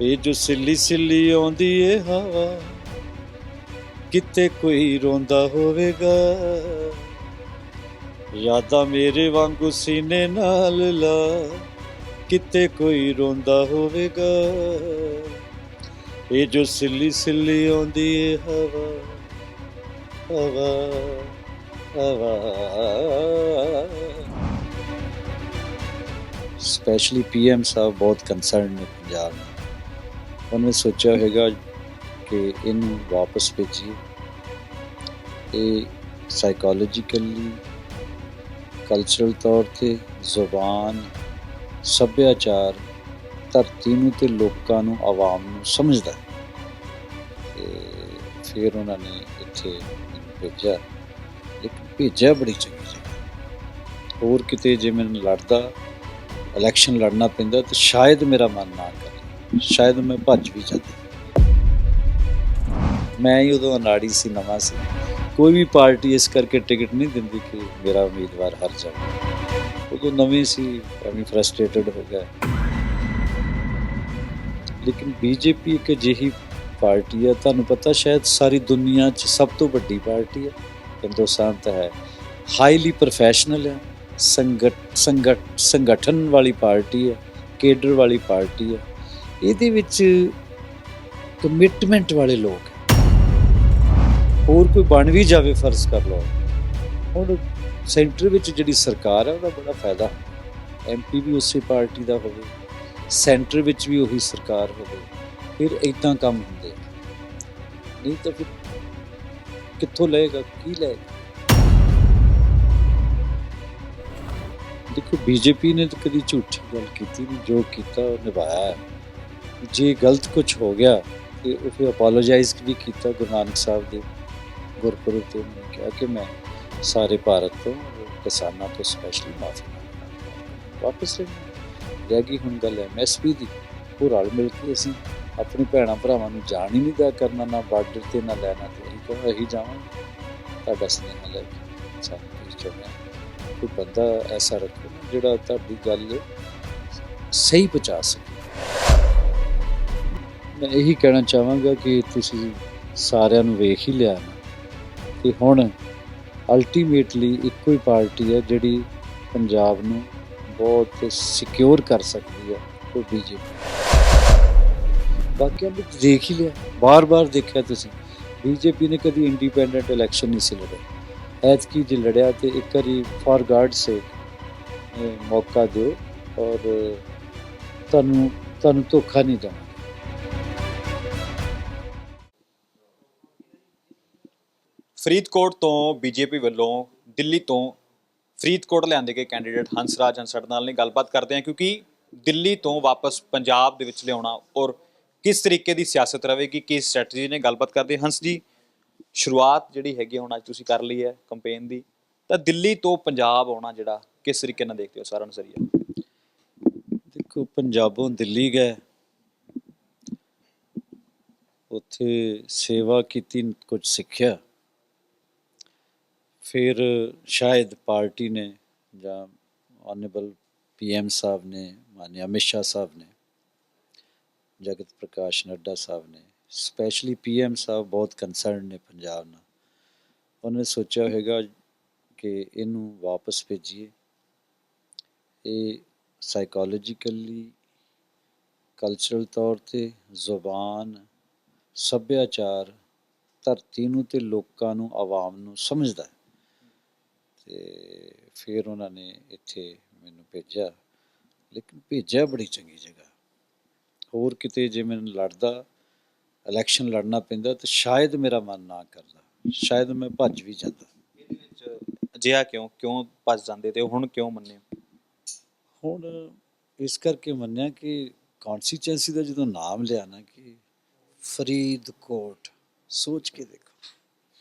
ਇਹ ਜੋ ਸਿੱਲੀ ਸਿੱਲੀ ਆਉਂਦੀ ਏ ਹਵਾ, ਕਿਤੇ ਕੋਈ ਰੋਂਦਾ ਹੋਵੇਗਾ। ਯਾਦਾਂ ਮੇਰੇ ਵਾਂਗੂ ਸੀਨੇ ਨਾਲ ਲਾ, ਕਿਤੇ ਕੋਈ ਰੋਂਦਾ ਹੋਵੇਗਾ। ਇਹ ਜੋ ਸਿੱਲੀ ਸਿੱਲੀ ਆਉਂਦੀ ਏ ਹਵਾ ਹਵਾ ਹਵਾ। ਸਪੈਸ਼ਲੀ ਪੀਐਮ ਸਾਹਿਬ ਬਹੁਤ ਕੰਸਰਨ ਨੇ ਪੰਜਾਬ ਉਹਨੇ ਸੋਚਿਆ ਹੋਵੇਗਾ ਕਿ ਇਹਨੂੰ ਵਾਪਸ ਭੇਜੀਏ। ਇਹ ਸਾਈਕੋਲੋਜੀਕਲੀ ਕਲਚਰਲ ਤੌਰ ਤੇ ਜ਼ੁਬਾਨ, ਸੱਭਿਆਚਾਰ, ਧਰਤੀ ਨੂੰ ਤੇ ਲੋਕਾਂ ਨੂੰ ਆਵਾਮ ਨੂੰ ਸਮਝਦਾ ਹੈ। ਫਿਰ ਉਹਨਾਂ ਨੇ ਇੱਥੇ ਭੇਜਿਆ। ਲੇਕਿਨ ਭੇਜਿਆ ਬੜੀ ਚੰਗੀ ਜਗ੍ਹਾ। ਹੋਰ ਕਿਤੇ ਜੇ ਮੈਨੂੰ ਲੜਦਾ ਇਲੈਕਸ਼ਨ ਲੜਨਾ ਪੈਂਦਾ, ਤਾਂ ਸ਼ਾਇਦ ਮੇਰਾ ਮਨ ਨਾ ਕਰੇ। ਸ਼ਾਇਦ ਮੈਂ ਭੱਜ ਵੀ ਜਾਂਦੀ। ਮੈਂ ਹੀ ਉਦੋਂ ਅਨਾੜੀ ਸੀ, ਨਵਾਂ ਸੀ। ਕੋਈ ਵੀ ਪਾਰਟੀ ਇਸ ਕਰਕੇ ਟਿਕਟ ਨਹੀਂ ਦਿੰਦੀ ਕਿ ਮੇਰਾ ਉਮੀਦਵਾਰ ਹਾਰ ਜਾਵੇ। ਉਦੋਂ ਨਵੇਂ ਸੀ ਐਵੇਂ ਫਰਸਟ੍ਰੇਟਡ ਹੋ ਗਿਆ। ਲੇਕਿਨ ਬੀਜੇਪੀ ਇੱਕ ਅਜਿਹੀ ਪਾਰਟੀ ਹੈ, ਤੁਹਾਨੂੰ ਪਤਾ ਸ਼ਾਇਦ ਸਾਰੀ ਦੁਨੀਆ 'ਚ ਸਭ ਤੋਂ ਵੱਡੀ ਪਾਰਟੀ ਹੈ। ਹਿੰਦੁਸਤਾਨ ਤਾਂ ਹੈ। ਹਾਈਲੀ ਪ੍ਰੋਫੈਸ਼ਨਲ ਹੈ। ਸੰਗਠ ਸੰਗਠ, ਸੰਗਠਨ ਵਾਲੀ ਪਾਰਟੀ ਹੈ। ਕੇਡਰ ਵਾਲੀ ਪਾਰਟੀ ਹੈ। ਇਹਦੇ ਵਿੱਚ ਕਮਿਟਮੈਂਟ ਵਾਲੇ ਲੋਕ ਹੋਰ ਕੋਈ ਬਣ ਵੀ ਜਾਵੇ, ਫਰਜ਼ ਕਰ ਲਓ। ਹੁਣ ਸੈਂਟਰ ਵਿੱਚ ਜਿਹੜੀ ਸਰਕਾਰ ਹੈ, ਉਹਦਾ ਬੜਾ ਫਾਇਦਾ ਐਮਪੀ ਵੀ ਉਸੇ ਪਾਰਟੀ ਦਾ ਹੋਵੇ, ਸੈਂਟਰ ਵਿੱਚ ਵੀ ਉਹੀ ਸਰਕਾਰ ਹੋਵੇ, ਫਿਰ ਇਦਾਂ ਕੰਮ ਹੁੰਦੇ ਨਹੀਂ ਤਾਂ ਫਿਰ ਕਿੱਥੋਂ ਲਏਗਾ, ਕੀ ਲਏਗਾ? ਦੇਖੋ ਬੀਜੇਪੀ ਨੇ ਤਾਂ ਕਦੀ ਝੂਠੀ ਗੱਲ ਕੀਤੀ ਨਹੀਂ, ਜੋ ਕੀਤਾ ਉਹ ਨਿਭਾਇਆ ਹੈ। ਜੇ ਗਲਤ ਕੁਝ ਹੋ ਗਿਆ, ਤੇ ਉਹ ਫਿਰ ਅਪੋਲੋਜਾਈਜ਼ ਵੀ ਕੀਤਾ ਗੁਰੂ ਨਾਨਕ ਸਾਹਿਬ ਦੇ ਗੁਰਪੁਰਬ ਤੇ। ਉਹਨੇ ਕਿਹਾ ਕਿ ਮੈਂ ਸਾਰੇ ਭਾਰਤ ਤੋਂ ਕਿਸਾਨਾਂ ਤੋਂ ਸਪੈਸ਼ਲੀ ਮਾਫੀ ਮੰਗਦਾ। ਵਾਪਸ ਲੈਣਾ ਰਹਿ ਗਈ। ਹੁਣ ਗੱਲ ਐਮਐਸਪੀ ਦੀ। ਉਹ ਰਲ ਮਿਲ ਕੇ ਅਸੀਂ ਆਪਣੇ ਭੈਣਾਂ ਭਰਾਵਾਂ ਨੂੰ ਜਾਣ ਹੀ ਨਹੀਂ ਦਿਆ ਕਰਨਾ, ਨਾ ਬਾਰਡਰ ਤੇ, ਨਾ ਲੈਣਾ ਤੇ। ਅਸੀਂ ਕਹਾਂ, ਅਸੀਂ ਜਾਵਾਂਗੇ। ਤੁਹਾਡਾ ਸੁਨੇਹਾ ਲੈ ਕੇ ਸਾਨੂੰ ਭੇਜ ਕੋਈ ਬੰਦਾ ਐਸਾ ਰੱਖੋ ਜਿਹੜਾ ਤੁਹਾਡੀ ਗੱਲ ਸਹੀ ਪਹੁੰਚਾ ਸਕੇ। ਮੈਂ ਇਹੀ ਕਹਿਣਾ ਚਾਹਾਂਗਾ ਕਿ ਤੁਸੀਂ ਸਾਰਿਆਂ ਨੂੰ ਵੇਖ ਹੀ ਲਿਆ ਨਾ ਕਿ ਹੁਣ ਅਲਟੀਮੇਟਲੀ ਇੱਕੋ ਹੀ ਪਾਰਟੀ ਹੈ ਜਿਹੜੀ ਪੰਜਾਬ ਨੂੰ ਬਹੁਤ ਸਿਕਿਉਰ ਕਰ ਸਕਦੀ ਹੈ ਉਹ ਬੀਜੇਪੀ ਬਾਕੀਆਂ ਨੂੰ ਦੇਖ ਹੀ ਲਿਆ, ਬਾਰ-ਬਾਰ ਦੇਖਿਆ ਤੁਸੀਂ। ਬੀਜੇਪੀ ਨੇ ਕਦੀ ਇੰਡੀਪੈਂਡੈਂਟ ਇਲੈਕਸ਼ਨ ਨਹੀਂ ਸੀ ਲੜਿਆ। ਐਤਕੀ ਜੇ ਲੜਿਆ ਤੇ ਇੱਕ ਵਾਰੀ ਫॉर ਗਾਡ ਸੇ ਮੌਕਾ ਦਿਓ ਔਰ ਤੁਹਾਨੂੰ ਤੁਹਾਨੂੰ ਧੋਖਾ ਨਹੀਂ ਦੇਣਾ। ਫਰੀਦਕੋਟ ਤੋਂ ਬੀਜੇਪੀ ਵੱਲੋਂ ਦਿੱਲੀ ਤੋਂ ਫਰੀਦਕੋਟ ਲਿਆਂਦੇ ਗਏ ਕੈਂਡੀਡੇਟ ਹੰਸਰਾਜ ਹੰਸੜ ਨਾਲ ਨੇ ਗੱਲਬਾਤ ਕਰਦੇ ਹਾਂ, ਕਿਉਂਕਿ ਦਿੱਲੀ ਤੋਂ ਵਾਪਸ ਪੰਜਾਬ ਦੇ ਵਿੱਚ ਲਿਆਉਣਾ ਔਰ ਕਿਸ ਤਰੀਕੇ ਦੀ ਸਿਆਸਤ ਰਹੇਗੀ ਕੀ ਸਟ੍ਰੈਟਜੀ ਨੇ ਗੱਲਬਾਤ ਕਰਦੇ ਹੰਸ ਜੀ, ਸ਼ੁਰੂਆਤ ਜਿਹੜੀ ਹੈਗੀ ਹੁਣ ਅੱਜ ਤੁਸੀਂ ਕਰ ਲਈ ਹੈ ਕੰਪੇਨ ਦੀ, ਤਾਂ ਦਿੱਲੀ ਤੋਂ ਪੰਜਾਬ ਆਉਣਾ ਜਿਹੜਾ, ਕਿਸ ਤਰੀਕੇ ਨਾਲ ਦੇਖਦੇ ਹੋ ਸਾਰਾ ਨਜ਼ਰੀਆ? ਦੇਖੋ, ਪੰਜਾਬੋਂ ਦਿੱਲੀ ਗਏ, ਉੱਥੇ ਸੇਵਾ ਕੀਤੀ, ਕੁਝ ਸਿੱਖਿਆ ਫਿਰ ਸ਼ਾਇਦ ਪਾਰਟੀ ਨੇ ਜਾਂ ਆਨਰੇਬਲ ਪੀਐਮ ਸਾਹਿਬ ਨੇ, ਮਾਨਯ ਅਮਿਤ ਸ਼ਾਹ ਸਾਹਿਬ ਨੇ, ਜਗਤ ਪ੍ਰਕਾਸ਼ ਨੱਡਾ ਸਾਹਿਬ ਨੇ ਸਪੈਸ਼ਲੀ ਪੀਐਮ ਸਾਹਿਬ ਬਹੁਤ ਕੰਸਰਨ ਨੇ ਪੰਜਾਬ ਨਾਲ ਉਹਨੇ ਸੋਚਿਆ ਹੋਵੇਗਾ ਕਿ ਇਹਨੂੰ ਵਾਪਸ ਭੇਜੀਏ ਇਹ ਸਾਈਕੋਲੋਜੀਕਲੀ ਕਲਚਰਲ ਤੌਰ ਤੇ ਜ਼ੁਬਾਨ, ਸੱਭਿਆਚਾਰ, ਧਰਤੀ ਨੂੰ ਤੇ ਲੋਕਾਂ ਨੂੰ, ਆਵਾਮ ਨੂੰ ਸਮਝਦਾ ਹੈ। ਤੇ ਫਿਰ ਉਹਨਾਂ ਨੇ ਇੱਥੇ ਮੈਨੂੰ ਭੇਜਿਆ। ਲੇਕਿਨ ਭੇਜਿਆ ਬੜੀ ਚੰਗੀ ਜਗ੍ਹਾ। ਹੋਰ ਕਿਤੇ ਜੇ ਮੈਨੂੰ ਲੜਦਾ ਇਲੈਕਸ਼ਨ ਲੜਨਾ ਪੈਂਦਾ ਤਾਂ ਸ਼ਾਇਦ ਮੇਰਾ ਮਨ ਨਾ ਕਰਦਾ। ਸ਼ਾਇਦ ਮੈਂ ਭੱਜ ਵੀ ਜਾਂਦਾ। ਇਹਦੇ ਵਿੱਚ ਅਜਿਹਾ ਕਿਉਂ ਕਿਉਂ ਭੱਜ ਜਾਂਦੇ ਤੇ ਹੁਣ ਕਿਉਂ ਮੰਨੇ? ਹੁਣ ਇਸ ਕਰਕੇ ਮੰਨਿਆ ਕਿ ਕਨਸਟੀਚੁਐਂਸੀ ਦਾ ਜਦੋਂ ਨਾਮ ਲਿਆ ਨਾ ਕਿ ਫਰੀਦਕੋਟ ਸੋਚ ਕੇ ਦੇਖੋ।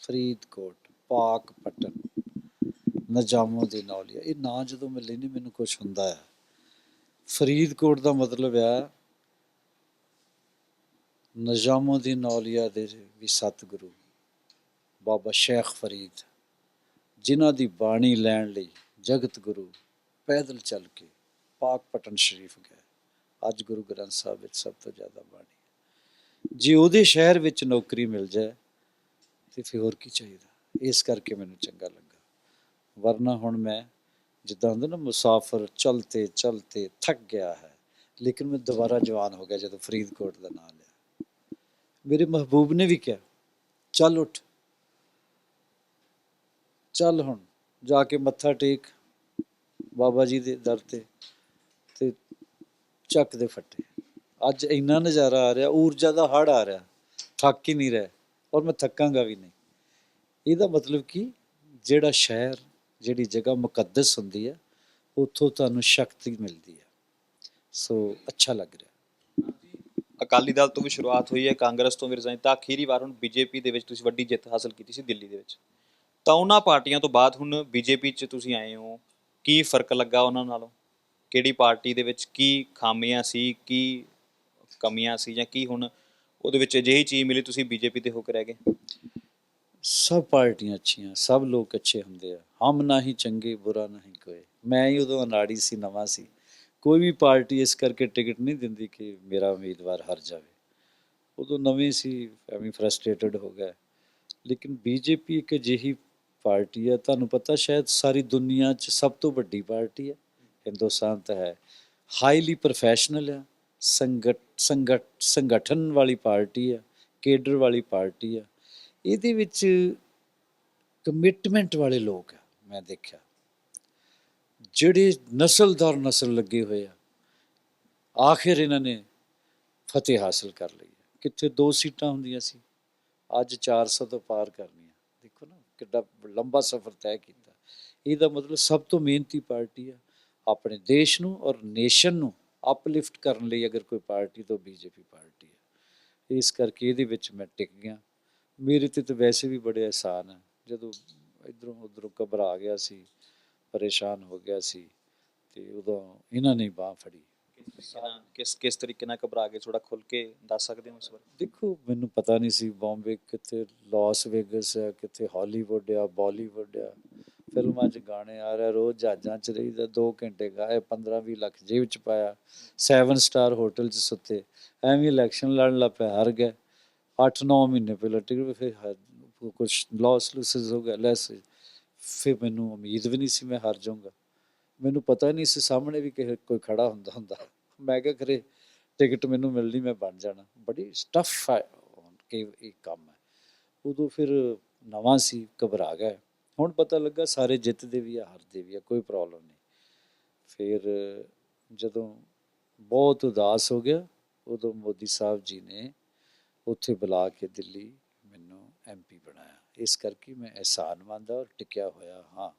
ਫਰੀਦਕੋਟ ਪਾਕ ਪਟਨ ਨਜਾਮੋ ਦੀ ਨੌਲੀਆ ਇਹ ਨਾਂ ਜਦੋਂ ਮੈਂ ਲੈਣੀ ਮੈਨੂੰ ਕੁਝ ਹੁੰਦਾ ਹੈ ਫਰੀਦਕੋਟ ਦਾ ਮਤਲਬ ਹੈ ਨਜਾਮੋ ਦੀ ਨੌਲੀਆ ਦੇ ਵੀ ਸਤਿਗੁਰੂ, ਬਾਬਾ ਸ਼ੇਖ ਫਰੀਦ, ਜਿਨ੍ਹਾਂ ਦੀ ਬਾਣੀ ਲੈਣ ਲਈ ਜਗਤ ਗੁਰੂ ਪੈਦਲ ਚੱਲ ਕੇ ਪਾਕ ਪਟਨ ਸ਼ਰੀਫ ਗਏ ਅੱਜ ਗੁਰੂ ਗ੍ਰੰਥ ਸਾਹਿਬ ਵਿੱਚ ਸਭ ਤੋਂ ਜ਼ਿਆਦਾ ਬਾਣੀ ਜੇ ਉਹਦੇ ਸ਼ਹਿਰ ਵਿੱਚ ਨੌਕਰੀ ਮਿਲ ਜਾਏ, ਤੇ ਫਿਰ ਹੋਰ ਕੀ ਚਾਹੀਦਾ? ਇਸ ਕਰਕੇ ਮੈਨੂੰ ਚੰਗਾ ਲੱਗਾ। ਵਰਨਾ ਹੁਣ ਮੈਂ ਜਿੱਦਾਂ ਹੁੰਦਾ ਨਾ ਮੁਸਾਫਰ ਚਲਤੇ ਚਲਤੇ ਥੱਕ ਗਿਆ ਹੈ, ਲੇਕਿਨ ਮੈਂ ਦੁਬਾਰਾ ਜਵਾਨ ਹੋ ਗਿਆ ਜਦੋਂ ਫਰੀਦਕੋਟ ਦਾ ਨਾਮ ਲਿਆ। ਮੇਰੇ ਮਹਿਬੂਬ ਨੇ ਵੀ ਕਿਹਾ, ਚੱਲ ਉੱਠ। ਚੱਲ ਹੁਣ, ਜਾ ਕੇ ਮੱਥਾ ਟੇਕ, ਬਾਬਾ ਜੀ ਦੇ ਦਰ ਤੇ ਤੇ ਚੱਕ ਦੇ ਫੱਟੇ। ਅੱਜ ਇੰਨਾ ਨਜ਼ਾਰਾ ਆ ਰਿਹਾ, ਊਰਜਾ ਦਾ ਹੜ ਆ ਰਿਹਾ, ਥੱਕ ਹੀ ਨਹੀਂ ਰਿਹਾ, ਔਰ ਮੈਂ ਥੱਕਾਂਗਾ ਵੀ ਨਹੀਂ। ਇਹਦਾ ਮਤਲਬ ਕਿ, ਜਿਹੜਾ ਸ਼ਹਿਰ ਜਿਹੜੀ ਜਗ੍ਹਾ ਮੁਕੱਦਸ ਹੁੰਦੀ ਹੈ ਉੱਥੋਂ ਤੁਹਾਨੂੰ ਸ਼ਕਤੀ ਮਿਲਦੀ ਹੈ ਸੋ ਅੱਛਾ ਲੱਗ ਰਿਹਾ। ਅਕਾਲੀ ਦਲ ਤੋਂ ਵੀ ਸ਼ੁਰੂਆਤ ਹੋਈ ਹੈ, ਕਾਂਗਰਸ ਤੋਂ ਵੀ ਰਿਜ਼ਾਈਨ ਤਾਂ ਅਖੀਰੀ ਵਾਰ ਹੁਣ ਬੀਜੇਪੀ ਦੇ ਵਿੱਚ ਤੁਸੀਂ ਵੱਡੀ ਜਿੱਤ ਹਾਸਲ ਕੀਤੀ ਸੀ ਦਿੱਲੀ ਦੇ ਵਿੱਚ। ਤਾਂ ਉਹਨਾਂ ਪਾਰਟੀਆਂ ਤੋਂ ਬਾਅਦ ਹੁਣ ਬੀਜੇਪੀ 'ਚ ਤੁਸੀਂ ਆਏ ਹੋ। ਕੀ ਫ਼ਰਕ ਲੱਗਾ ਉਹਨਾਂ ਨਾਲੋਂ? ਕਿਹੜੀ ਪਾਰਟੀ ਦੇ ਵਿੱਚ ਕੀ ਖਾਮੀਆਂ ਸੀ, ਕੀ ਕਮੀਆਂ ਸੀ ਜਾਂ ਕੀ ਹੁਣ ਉਹਦੇ ਵਿੱਚ ਅਜਿਹੀ ਚੀਜ਼ ਮਿਲੀ ਤੁਸੀਂ ਬੀਜੇਪੀ ਤੇ ਹੋ ਕੇ ਰਹਿ ਗਏ? ਸਭ ਪਾਰਟੀਆਂ ਅੱਛੀਆਂ, ਸਭ ਲੋਕ ਅੱਛੇ ਹੁੰਦੇ ਆ। ਹਮ ਨਾ ਹੀ ਚੰਗੇ, ਬੁਰਾ ਨਾ ਹੀ ਕੋਈ। ਮੈਂ ਹੀ ਉਦੋਂ ਅਨਾੜੀ ਸੀ, ਨਵਾਂ ਸੀ। ਕੋਈ ਵੀ ਪਾਰਟੀ ਇਸ ਕਰਕੇ ਟਿਕਟ ਨਹੀਂ ਦਿੰਦੀ ਕਿ ਮੇਰਾ ਉਮੀਦਵਾਰ ਹਾਰ ਜਾਵੇ। ਉਦੋਂ ਨਵੇਂ ਸੀ, ਐਵੇਂ ਫਰਸਟ੍ਰੇਟਡ ਹੋ ਗਿਆ। ਲੇਕਿਨ ਬੀਜੇਪੀ ਇੱਕ ਅਜਿਹੀ ਪਾਰਟੀ ਹੈ ਤੁਹਾਨੂੰ ਪਤਾ ਸ਼ਾਇਦ ਸਾਰੀ ਦੁਨੀਆ 'ਚ ਸਭ ਤੋਂ ਵੱਡੀ ਪਾਰਟੀ ਹੈ ਹਿੰਦੁਸਤਾਨ ਤਾਂ ਹੈ। ਹਾਈਲੀ ਪ੍ਰੋਫੈਸ਼ਨਲ ਹੈ ਸੰਗਠ ਸੰਗਠ, ਸੰਗਠਨ ਵਾਲੀ ਪਾਰਟੀ ਹੈ ਕੇਡਰ ਵਾਲੀ ਪਾਰਟੀ ਹੈ ਇਹਦੇ ਵਿੱਚ ਕਮਿਟਮੈਂਟ ਵਾਲੇ ਲੋਕ ਆ, ਮੈਂ ਦੇਖਿਆ। ਜਿਹੜੇ ਨਸਲ ਦਰ ਨਸਲ ਲੱਗੇ ਹੋਏ ਆ, ਆਖਿਰ ਇਹਨਾਂ ਨੇ ਫਤਿਹ ਹਾਸਲ ਕਰ ਲਈ ਹੈ। ਕਿੱਥੇ ਦੋ ਸੀਟਾਂ ਹੁੰਦੀਆਂ ਸੀ, ਅੱਜ 400 ਤੋਂ ਪਾਰ ਕਰਨੀਆਂ। ਦੇਖੋ ਨਾ, ਕਿੱਡਾ ਲੰਬਾ ਸਫ਼ਰ ਤੈਅ ਕੀਤਾ। ਇਹਦਾ ਮਤਲਬ ਸਭ ਤੋਂ ਮਿਹਨਤੀ ਪਾਰਟੀ ਆ, ਆਪਣੇ ਦੇਸ਼ ਨੂੰ ਔਰ ਨੇਸ਼ਨ ਨੂੰ ਅਪਲਿਫਟ ਕਰਨ ਲਈ ਅਗਰ ਕੋਈ ਪਾਰਟੀ ਤਾਂ ਬੀਜੇਪੀ ਪਾਰਟੀ ਹੈ ਇਸ ਕਰਕੇ ਇਹਦੇ ਵਿੱਚ ਮੈਂ ਟਿਕ ਗਿਆ। ਮੇਰੇ ਤੇ ਤਾਂ ਵੈਸੇ ਵੀ ਬੜੇ ਆਸਾਨ ਹੈ ਜਦੋਂ ਇਧਰੋਂ ਉਧਰੋਂ ਘਬਰਾ ਗਿਆ ਸੀ ਪਰੇਸ਼ਾਨ ਹੋ ਗਿਆ ਸੀ ਤੇ ਉਦੋਂ ਇਹਨਾਂ ਨੇ ਬਾਹ ਫੜੀ। ਕਿਸ ਕਿਸ ਤਰੀਕੇ ਨਾਲ ਘਬਰਾ ਕੇ ਥੋੜਾ ਖੁੱਲ ਕੇ ਦੱਸ ਸਕਦੇ ਹੋ ਇਸ ਬਾਰੇ? ਦੇਖੋ ਮੈਨੂੰ ਪਤਾ ਨਹੀਂ ਸੀ ਬੰਬੇ ਕਿੱਥੇ ਲਾਸ ਵੇਗਸ ਹੈ ਕਿੱਥੇ ਹਾਲੀਵੁੱਡ ਆ ਬਾਲੀਵੁੱਡ ਆ। ਫਿਲਮਾਂ 'ਚ ਗਾਣੇ ਆ ਰਹੇ ਰੋਜ਼ ਜਹਾਜ਼ਾਂ 'ਚ ਰਹੀਦਾ 2 ਘੰਟੇ ਗਾਏ 15-20 ਲੱਖ ਜੇਬ 'ਚ ਪਾਇਆ 7 ਸਟਾਰ ਹੋਟਲ 'ਚ ਸੁੱਤੇ। ਐਵੇਂ ਇਲੈਕਸ਼ਨ ਲੜਨ ਲੱਗ ਪਿਆ ਹਾਰ ਗਏ 8-9 ਮਹੀਨੇ ਪਹਿਲਾਂ ਟਿਕਟ ਫਿਰ ਕੁਝ ਲਾਸ ਲੂਸਸ ਹੋ ਗਿਆ ਲੈਸ ਫਿਰ ਮੈਨੂੰ ਉਮੀਦ ਵੀ ਨਹੀਂ ਸੀ ਮੈਂ ਹਾਰ ਜਾਊਂਗਾ। ਮੈਨੂੰ ਪਤਾ ਨਹੀਂ ਸੀ ਸਾਹਮਣੇ ਵੀ ਕਿਸੇ ਕੋਈ ਖੜਾ ਹੁੰਦਾ ਹੁੰਦਾ। ਮੈਂ ਕਿਹਾ, ਖਰੇ ਟਿਕਟ ਮੈਨੂੰ ਮਿਲਣੀ, ਮੈਂ ਬਣ ਜਾਣਾ। ਬੜੀ ਸਟਫ ਹੈ ਕਿ ਇਹ ਕੰਮ ਹੈ। ਉਦੋਂ ਫਿਰ ਨਵਾਂ ਸੀ, ਘਬਰਾ ਗਿਆ। ਹੁਣ ਪਤਾ ਲੱਗਾ ਸਾਰੇ ਜਿੱਤਦੇ ਵੀ ਆ, ਹਾਰਦੇ ਵੀ ਆ, ਕੋਈ ਪ੍ਰੋਬਲਮ ਨਹੀਂ। ਫਿਰ ਜਦੋਂ ਬਹੁਤ ਉਦਾਸ ਹੋ ਗਿਆ, ਉਦੋਂ ਮੋਦੀ ਸਾਹਿਬ ਜੀ ਨੇ ਉੱਥੇ ਬੁਲਾ ਕੇ ਦਿੱਲੀ ਮੈਨੂੰ ਐਮਪੀ ਬਣਾਇਆ। ਇਸ ਕਰਕੇ ਮੈਂ ਅਹਿਸਾਨ ਮੰਨਦਾ ਔਰ ਟਿਕਿਆ ਹੋਇਆ ਹਾਂ।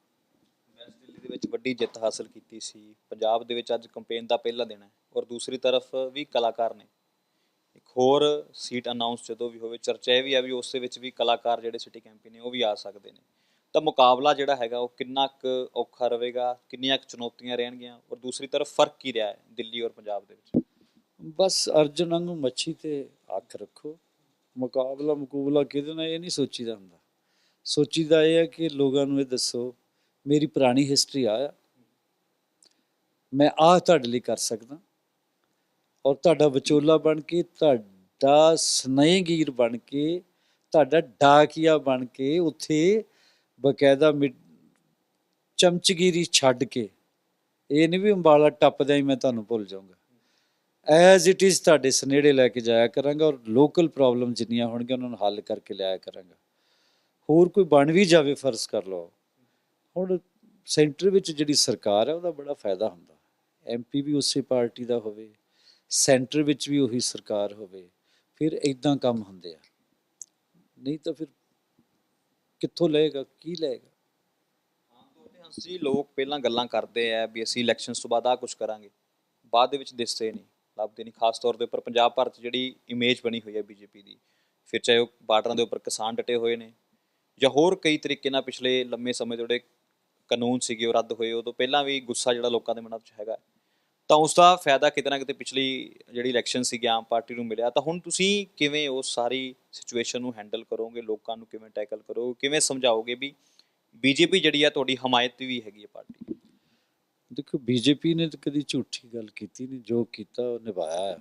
ਵੈਸਟ ਦਿੱਲੀ ਦੇ ਵਿੱਚ ਵੱਡੀ ਜਿੱਤ ਹਾਸਲ ਕੀਤੀ ਸੀ। ਪੰਜਾਬ ਦੇ ਵਿੱਚ ਅੱਜ ਕੰਪੇਨ ਦਾ ਪਹਿਲਾ ਦਿਨ ਹੈ ਔਰ ਦੂਸਰੀ ਤਰਫ ਵੀ ਕਲਾਕਾਰ ਨੇ। ਇੱਕ ਹੋਰ ਸੀਟ ਅਨਾਉਂਸ ਜਦੋਂ ਵੀ ਹੋਵੇ, ਚਰਚਾ ਇਹ ਵੀ ਆ ਵੀ ਉਸ ਦੇ ਵਿੱਚ ਵੀ ਕਲਾਕਾਰ ਜਿਹੜੇ ਸਿਟੀ ਕੈਂਪੀ ਨੇ ਉਹ ਵੀ ਆ ਸਕਦੇ ਨੇ। ਤਾਂ ਮੁਕਾਬਲਾ ਜਿਹੜਾ ਹੈਗਾ ਉਹ ਕਿੰਨਾ ਕੁ ਔਖਾ ਰਹੇਗਾ, ਕਿੰਨੀਆਂ ਕੁ ਚੁਣੌਤੀਆਂ ਰਹਿਣਗੀਆਂ ਔਰ ਦੂਸਰੀ ਤਰਫ ਫ਼ਰਕ ਕੀ ਰਿਹਾ ਹੈ ਦਿੱਲੀ ਔਰ ਪੰਜਾਬ ਦੇ ਵਿੱਚ? ਬਸ ਅਰਜਨ ਵਾਂਗੂ ਮੱਛੀ ਤੇ ਹੱਥ ਰੱਖੋ। ਮੁਕਾਬਲਾ ਮੁਕੂਬਲਾ ਕਿਹਦੇ ਨਾਲ ਇਹ ਨਹੀਂ ਸੋਚੀਦਾ ਹੁੰਦਾ। ਸੋਚੀਦਾ ਇਹ ਹੈ ਕਿ ਲੋਕਾਂ ਨੂੰ ਇਹ ਦੱਸੋ, ਮੇਰੀ ਪੁਰਾਣੀ ਹਿਸਟਰੀ ਆ। ਮੈਂ ਆਹ ਤੁਹਾਡੇ ਲਈ ਕਰ ਸਕਦਾ। ਔਰ ਤੁਹਾਡਾ ਵਿਚੋਲਾ ਬਣ ਕੇ, ਤੁਹਾਡਾ ਸਨੇਹਗੀਰ ਬਣ ਕੇ, ਤੁਹਾਡਾ ਡਾਕੀਆ ਬਣ ਕੇ ਉੱਥੇ ਬਕਾਇਦਾ ਮਿ- ਚਮਚਗਿਰੀ ਛੱਡ ਕੇ। ਇਹ ਨਹੀਂ ਵੀ ਅੰਬਾਲਾ ਟੱਪਦਿਆਂ ਹੀ ਮੈਂ ਤੁਹਾਨੂੰ ਭੁੱਲ ਜਾਊਂਗਾ। ਐਜ਼ ਇਟ ਇਜ਼ ਤੁਹਾਡੇ ਸਨੇੜੇ ਲੈ ਕੇ ਜਾਇਆ ਕਰਾਂਗਾ ਔਰ ਲੋਕਲ ਪ੍ਰੋਬਲਮ ਜਿੰਨੀਆਂ ਹੋਣਗੀਆਂ ਉਹਨਾਂ ਨੂੰ ਹੱਲ ਕਰਕੇ ਲਿਆਇਆ ਕਰਾਂਗਾ। ਹੋਰ ਕੋਈ ਬਣ ਵੀ ਜਾਵੇ ਫਰਜ਼ ਕਰ ਲਓ। ਹੁਣ ਸੈਂਟਰ ਵਿੱਚ ਜਿਹੜੀ ਸਰਕਾਰ ਹੈ ਉਹਦਾ ਬੜਾ ਫਾਇਦਾ ਹੁੰਦਾ। ਐਮਪੀ ਵੀ ਉਸੇ ਪਾਰਟੀ ਦਾ ਹੋਵੇ ਸੈਂਟਰ ਵਿੱਚ ਵੀ ਉਹੀ ਸਰਕਾਰ ਹੋਵੇ, ਫਿਰ ਇਦਾਂ ਕੰਮ ਹੁੰਦੇ ਆ। ਨਹੀਂ ਤਾਂ ਫਿਰ ਕਿੱਥੋਂ ਲਏਗਾ, ਕੀ ਲਏਗਾ? ਆਮ ਲੋਕ ਪਹਿਲਾਂ ਗੱਲਾਂ ਕਰਦੇ ਆ ਵੀ ਅਸੀਂ ਇਲੈਕਸ਼ਨਸ ਤੋਂ ਬਾਅਦ ਆ ਕੁਝ ਕਰਾਂਗੇ। ਬਾਅਦ ਦੇ ਵਿੱਚ ਦਿਸਦੇ ਨਹੀਂ। ਲੱਭਦੇ ਨਹੀਂ, ਖਾਸ ਤੌਰ ਦੇ ਉੱਪਰ ਪੰਜਾਬ ਭਰ 'ਚ ਜਿਹੜੀ ਇਮੇਜ ਬਣੀ ਹੋਈ ਹੈ ਬੀਜੇਪੀ ਦੀ, ਫਿਰ ਚਾਹੇ ਉਹ ਬਾਰਡਰਾਂ ਦੇ ਉੱਪਰ ਕਿਸਾਨ ਡਟੇ ਹੋਏ ਨੇ ਜਾਂ ਹੋਰ ਕਈ ਤਰੀਕੇ ਨਾਲ ਪਿਛਲੇ ਲੰਮੇ ਸਮੇਂ ਤੋਂ ਜਿਹੜੇ ਕਾਨੂੰਨ ਸੀਗੇ ਉਹ ਰੱਦ ਹੋਏ, ਉਦੋਂ ਪਹਿਲਾਂ ਵੀ ਗੁੱਸਾ ਜਿਹੜਾ ਲੋਕਾਂ ਦੇ ਮਨਾਂ 'ਚ ਹੈਗਾ। ਤਾਂ ਉਸ ਦਾ ਫਾਇਦਾ ਕਿਤੇ ਨਾ ਕਿਤੇ ਪਿਛਲੀ ਜਿਹੜੀ ਇਲੈਕਸ਼ਨ ਸੀ ਆਮ ਪਾਰਟੀ ਨੂੰ ਮਿਲਿਆ। ਤਾਂ ਹੁਣ ਤੁਸੀਂ ਕਿਵੇਂ ਉਹ ਸਾਰੀ ਸਿਚੁਏਸ਼ਨ ਨੂੰ ਹੈਂਡਲ ਕਰੋਗੇ? ਲੋਕਾਂ ਨੂੰ ਕਿਵੇਂ ਟੈਕਲ ਕਰੋਗੇ? ਕਿਵੇਂ ਸਮਝਾਓਗੇ ਵੀ ਬੀਜੇਪੀ ਜਿਹੜੀ ਆ ਤੁਹਾਡੀ ਹਮਾਇਤ ਵੀ ਹੈਗੀ ਹੈ ਪਾਰਟੀ ਦੇਖੋ, ਬੀਜੇਪੀ ਨੇ ਤਾਂ ਕਦੀ ਝੂਠੀ ਗੱਲ ਕੀਤੀ ਨਹੀਂ, ਜੋ ਕੀਤਾ ਉਹ ਨਿਭਾਇਆ ਹੈ।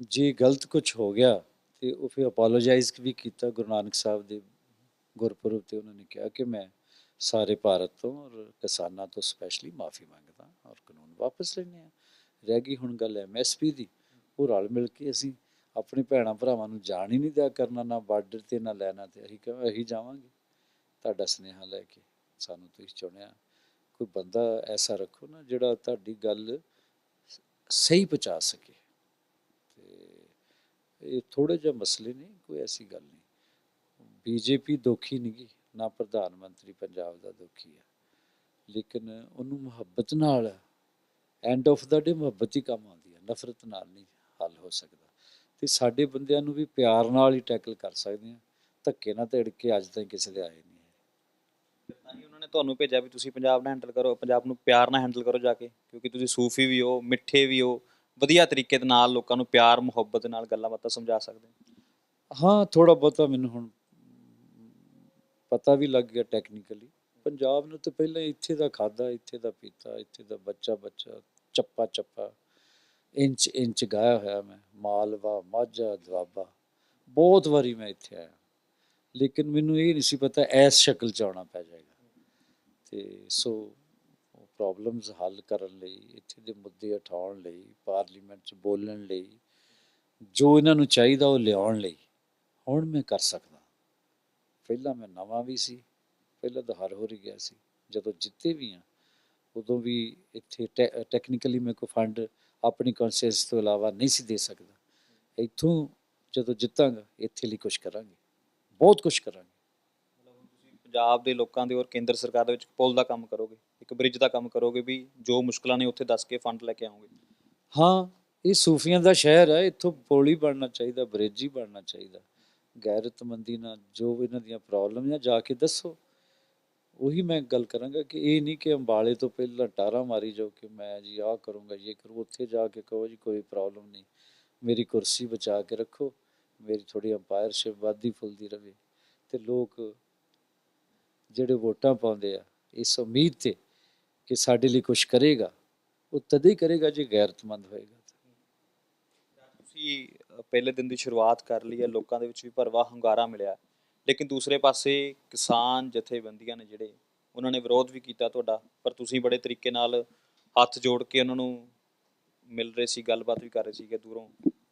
ਜੇ ਗਲਤ ਕੁਝ ਹੋ ਗਿਆ ਤੇ ਉਹ ਫਿਰ ਅਪੋਲੋਜਾਈਜ਼ ਵੀ ਕੀਤਾ, ਗੁਰੂ ਨਾਨਕ ਸਾਹਿਬ ਦੇ ਗੁਰਪੁਰਬ ਤੇ ਉਹਨਾਂ ਨੇ ਕਿਹਾ ਕਿ ਮੈਂ ਸਾਰੇ ਭਾਰਤ ਤੋਂ ਔਰ ਕਿਸਾਨਾਂ ਤੋਂ ਸਪੈਸ਼ਲੀ ਮਾਫੀ ਮੰਗਦਾ ਔਰ ਕਾਨੂੰਨ ਵਾਪਸ ਲੈਣੇ ਆ ਰਹਿ ਗਈ ਹੁਣ ਗੱਲ ਐਮਐਸਪੀ ਦੀ। ਉਹ ਰਲ ਮਿਲ ਕੇ ਅਸੀਂ ਆਪਣੇ ਭੈਣਾਂ ਭਰਾਵਾਂ ਨੂੰ ਜਾਣ ਹੀ ਨਹੀਂ ਦਿਆ ਕਰਨਾ, ਨਾ ਬਾਰਡਰ ਤੇ, ਨਾ ਲੈਣਾ ਤੇ ਅਸੀਂ ਅਸੀਂ ਜਾਵਾਂਗੇ। ਤੁਹਾਡਾ ਸੁਨੇਹਾ ਲੈ ਕੇ ਸਾਨੂੰ ਤੁਸੀਂ ਚੁਣਿਆ। ਕੋਈ ਬੰਦਾ ਐਸਾ ਰੱਖੋ ਨਾ ਜਿਹੜਾ ਤੁਹਾਡੀ ਗੱਲ ਸਹੀ ਪਹੁੰਚਾ ਸਕੇ। ਤੇ ਇਹ ਥੋੜੇ ਜਿਹੇ ਮਸਲੇ ਨੇ, ਕੋਈ ਐਸੀ ਗੱਲ ਨਹੀਂ। ਬੀਜੇਪੀ ਦੁਖੀ ਨਹੀਂ ਗੀ ਨਾ ਪ੍ਰਧਾਨ ਮੰਤਰੀ ਪੰਜਾਬ ਦਾ ਦੋਖੀ ਹੈ ਲੇਕਿਨ ਉਹਨੂੰ ਮੁਹੱਬਤ ਨਾਲ ਐਂਡ ਆਫ ਦਾ ਡੇ ਮੁਹੱਬਤ ਹੀ ਕੰਮ ਆਉਂਦੀ ਹੈ ਨਫ਼ਰਤ ਨਾਲ ਨਹੀਂ ਹੱਲ ਹੋ ਸਕਦਾ। ਤੇ ਸਾਡੇ ਬੰਦਿਆਂ ਨੂੰ ਵੀ ਪਿਆਰ ਨਾਲ ਹੀ ਟੈਕਲ ਕਰ ਸਕਦੇ ਹਾਂ ਧੱਕੇ ਨਾਲ ਧੜ ਕੇ ਅੱਜ ਤਾਈਂ ਕਿਸੇ ਦੇ ਆਏ ਨਹੀਂ ਹੈ ਨੇ ਤੁਹਾਨੂੰ ਭੇਜਿਆ ਵੀ ਤੁਸੀਂ ਪੰਜਾਬ ਨਾਲ ਹੈਂਡਲ ਕਰੋ, ਪੰਜਾਬ ਨੂੰ ਪਿਆਰ ਨਾਲ ਹੈਂਡਲ ਕਰੋ ਜਾ ਕੇ, ਕਿਉਂਕਿ ਤੁਸੀਂ ਸੂਫੀ ਵੀ ਹੋ, ਮਿੱਠੇ ਵੀ ਹੋ, ਵਧੀਆ ਤਰੀਕੇ ਦੇ ਨਾਲ ਲੋਕਾਂ ਨੂੰ ਪਿਆਰ, ਮੁਹੱਬਤ ਨਾਲ ਗੱਲਾਂ ਬਾਤਾਂ ਸਮਝਾ ਸਕਦੇ ਹੋ। ਹਾਂ ਥੋੜਾ ਬਹੁਤਾ ਮੈਨੂੰ ਹੁਣ ਪਤਾ ਵੀ ਲੱਗ ਗਿਆ ਟੈਕਨੀਕਲੀ ਪੰਜਾਬ ਨੂੰ ਤਾਂ ਪਹਿਲਾਂ ਇੱਥੇ ਦਾ ਖਾਦਾ ਇੱਥੇ ਦਾ ਪੀਤਾ, ਇੱਥੇ ਦਾ ਬੱਚਾ ਬੱਚਾ, ਚੱਪਾ ਚੱਪਾ, ਇੰਚ ਇੰਚ ਗਾਇਆ ਹੋਇਆ ਮੈਂ, ਮਾਲਵਾ, ਮਾਝਾ, ਦੁਆਬਾ। ਬਹੁਤ ਵਾਰੀ ਮੈਂ ਇੱਥੇ ਆਇਆ। ਲੇਕਿਨ ਮੈਨੂੰ ਇਹ ਨਹੀਂ ਸੀ ਪਤਾ ਐਸ ਸ਼ਕਲ ਚ ਆਉਣਾ ਪੈ ਜਾਏਗਾ। ਤੇ ਸੋ ਪ੍ਰੋਬਲਮਸ ਹੱਲ ਕਰਨ ਲਈ, ਇੱਥੇ ਦੇ ਮੁੱਦੇ ਉਠਾਉਣ ਲਈ ਪਾਰਲੀਮੈਂਟ 'ਚ ਬੋਲਣ ਲਈ, ਜੋ ਇਹਨਾਂ ਨੂੰ ਚਾਹੀਦਾ ਉਹ ਲਿਆਉਣ ਲਈ, ਹੁਣ ਮੈਂ ਕਰ ਸਕਦਾ। ਪਹਿਲਾਂ ਮੈਂ ਨਵਾਂ ਵੀ ਸੀ, ਪਹਿਲਾਂ ਤਾਂ ਹਰ ਹੋ ਰਹੀ ਗਿਆ ਸੀ। ਜਦੋਂ ਜਿੱਤੇ ਵੀ ਆ, ਉਦੋਂ ਵੀ ਇੱਥੇ ਟੈਕਨੀਕਲੀ ਮੈਂ ਕੋਈ ਫੰਡ ਆਪਣੀ ਕੌਨਸ਼ੀਅਸ ਤੋਂ ਇਲਾਵਾ ਨਹੀਂ ਸੀ ਦੇ ਸਕਦਾ। ਇੱਥੋਂ ਜਦੋਂ ਜਿੱਤਾਂਗਾ, ਇੱਥੇ ਲਈ ਕੁਝ ਕਰਾਂਗੇ। ਬਹੁਤ ਕੁਝ ਕਰਾਂਗੇ। ਪੰਜਾਬ ਦੇ ਲੋਕਾਂ ਦੇ ਔਰ ਕੇਂਦਰ ਸਰਕਾਰ ਦੇ ਵਿੱਚ ਪੁਲ ਦਾ ਕੰਮ ਕਰੋਗੇ, ਇੱਕ ਬ੍ਰਿਜ ਦਾ ਕੰਮ ਕਰੋਗੇ ਵੀ ਜੋ ਮੁਸ਼ਕਲਾਂ ਨੇ ਉੱਥੇ ਦੱਸ ਕੇ ਫੰਡ ਲੈ ਕੇ ਆਓਗੇ? ਹਾਂ, ਇਹ ਸੂਫੀਆਂ ਦਾ ਸ਼ਹਿਰ ਹੈ ਇੱਥੋਂ ਪੁਲ ਹੀ ਬਣਨਾ ਚਾਹੀਦਾ ਬ੍ਰਿਜ ਹੀ ਬਣਨਾ ਚਾਹੀਦਾ। ਗੈਰਤਮੰਦੀ ਨਾਲ ਜੋ ਇਹਨਾਂ ਦੀਆਂ ਪ੍ਰੋਬਲਮ ਆ, ਜਾ ਕੇ ਦੱਸੋ। ਉਹੀ ਮੈਂ ਗੱਲ ਕਰਾਂਗਾ ਕਿ ਇਹ ਨਹੀਂ ਕਿ ਅੰਬਾਲੇ ਤੋਂ ਪਹਿਲਾਂ ਟਾਰਾ ਮਾਰੀ ਜਾਓ ਕਿ ਮੈਂ ਜੀ ਆਹ ਕਰੂੰਗਾ ਇਹ ਕਰੂ ਉੱਥੇ ਜਾ ਕੇ ਕਹੋ ਜੀ ਕੋਈ ਪ੍ਰੋਬਲਮ ਨਹੀਂ। ਮੇਰੀ ਕੁਰਸੀ ਬਚਾ ਕੇ ਰੱਖੋ, ਮੇਰੀ ਥੋੜੀ ਅੰਪਾਇਰਸ਼ਿਪ ਵਾਧੀ ਫੁੱਲਦੀ ਰਵੇ। ਤੇ ਲੋਕ ਜਿਹੜੇ ਵੋਟਾਂ ਪਾਉਂਦੇ ਆ ਇਸ ਉਮੀਦ ਤੇ ਕਿ ਸਾਡੇ ਲਈ ਕੁਝ ਕਰੇਗਾ ਉਹ ਤਦੇ ਹੀ ਕਰੇਗਾ ਜੇ ਗੈਰਤਮੰਦ ਹੋਏਗਾ। ਤੁਸੀਂ ਪਹਿਲੇ ਦਿਨ ਦੀ ਸ਼ੁਰੂਆਤ ਕਰ ਲਈ ਹੈ ਲੋਕਾਂ ਦੇ ਵਿੱਚ ਵੀ ਭਰਵਾ ਹੰਗਾਰਾ ਮਿਲਿਆ। ਲੇਕਿਨ ਦੂਸਰੇ ਪਾਸੇ ਕਿਸਾਨ ਜਥੇਬੰਦੀਆਂ ਨੇ ਜਿਹੜੇ ਉਹਨਾਂ ਨੇ ਵਿਰੋਧ ਵੀ ਕੀਤਾ ਤੁਹਾਡਾ ਪਰ ਤੁਸੀਂ ਬੜੇ ਤਰੀਕੇ ਨਾਲ ਹੱਥ ਜੋੜ ਕੇ ਉਹਨਾਂ ਨੂੰ ਮਿਲ ਰਹੇ ਸੀ ਗੱਲਬਾਤ ਵੀ ਕਰ ਰਹੇ ਸੀਗੇ ਦੂਰੋਂ।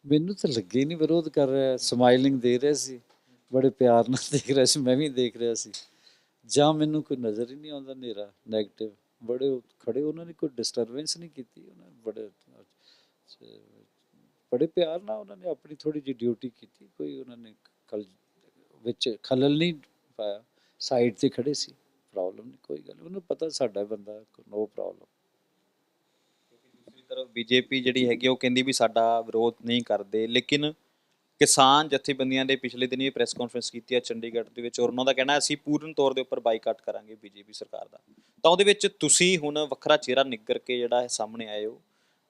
ਮੈਨੂੰ ਤਾਂ ਲੱਗੇ ਨਹੀਂ ਵਿਰੋਧ ਕਰ ਰਿਹਾ ਸਮਾਈਲਿੰਗ ਦੇ ਰਿਹਾ ਸੀ ਬੜੇ ਪਿਆਰ ਨਾਲ ਦੇਖ ਰਿਹਾ ਸੀ ਮੈਂ ਵੀ ਦੇਖ ਰਿਹਾ ਸੀ। ਜਾਂ ਮੈਨੂੰ ਕੋਈ ਨਜ਼ਰ ਹੀ ਨਹੀਂ ਆਉਂਦਾ ਨੇਰਾ 네ਗੇਟਿਵ ਬੜੇ ਉਹ ਖੜੇ ਉਹਨਾਂ ਨੇ ਕੋਈ ਡਿਸਟਰਬੈਂਸ ਨਹੀਂ ਕੀਤੀ, ਉਹਨਾਂ ਨੇ ਬੜੇ ਬੜੇ ਪਿਆਰ ਨਾਲ ਉਹਨਾਂ ਨੇ ਆਪਣੀ ਥੋੜੀ ਜਿਹੀ ਡਿਊਟੀ ਕੀਤੀ, ਕੋਈ ਉਹਨਾਂ ਨੇ ਖਲ, ਵਿੱਚ ਖਲਲ ਨਹੀਂ ਪਾਇਆ ਸਾਈਡ ਤੇ ਖੜੇ ਸੀ ਪ੍ਰੋਬਲਮ ਨਹੀਂ, ਕੋਈ ਗੱਲ ਉਹਨੂੰ ਪਤਾ ਸਾਡਾ ਬੰਦਾ ਨੋ ਪ੍ਰੋਬਲਮ ਦੂਸਰੀ ਤਰਫ ਬੀਜੇਪੀ ਜਿਹੜੀ ਹੈਗੀ ਉਹ ਕਹਿੰਦੀ ਵੀ ਸਾਡਾ ਵਿਰੋਧ ਨਹੀਂ ਕਰਦੇ, ਲੇਕਿਨ ਕਿਸਾਨ ਜਥੇਬੰਦੀਆਂ ਦੇ ਪਿਛਲੇ ਦਿਨੀ ਪ੍ਰੈਸ ਕਾਨਫਰੰਸ ਕੀਤੀ ਹੈ ਚੰਡੀਗੜ੍ਹ ਦੇ ਵਿੱਚ ਔਰ ਉਹਨਾਂ ਦਾ ਕਹਿਣਾ ਅਸੀਂ ਪੂਰਨ ਤੌਰ ਦੇ ਉੱਪਰ ਬਾਈਕਾਟ ਕਰਾਂਗੇ ਬੀਜੇਪੀ ਸਰਕਾਰ ਦਾ। ਤਾਂ ਉਹਦੇ ਵਿੱਚ ਤੁਸੀਂ ਹੁਣ ਵੱਖਰਾ ਚਿਹਰਾ ਨਿੱਗਰ ਕੇ ਜਿਹੜਾ ਹੈ ਸਾਹਮਣੇ ਆਏ ਹੋ,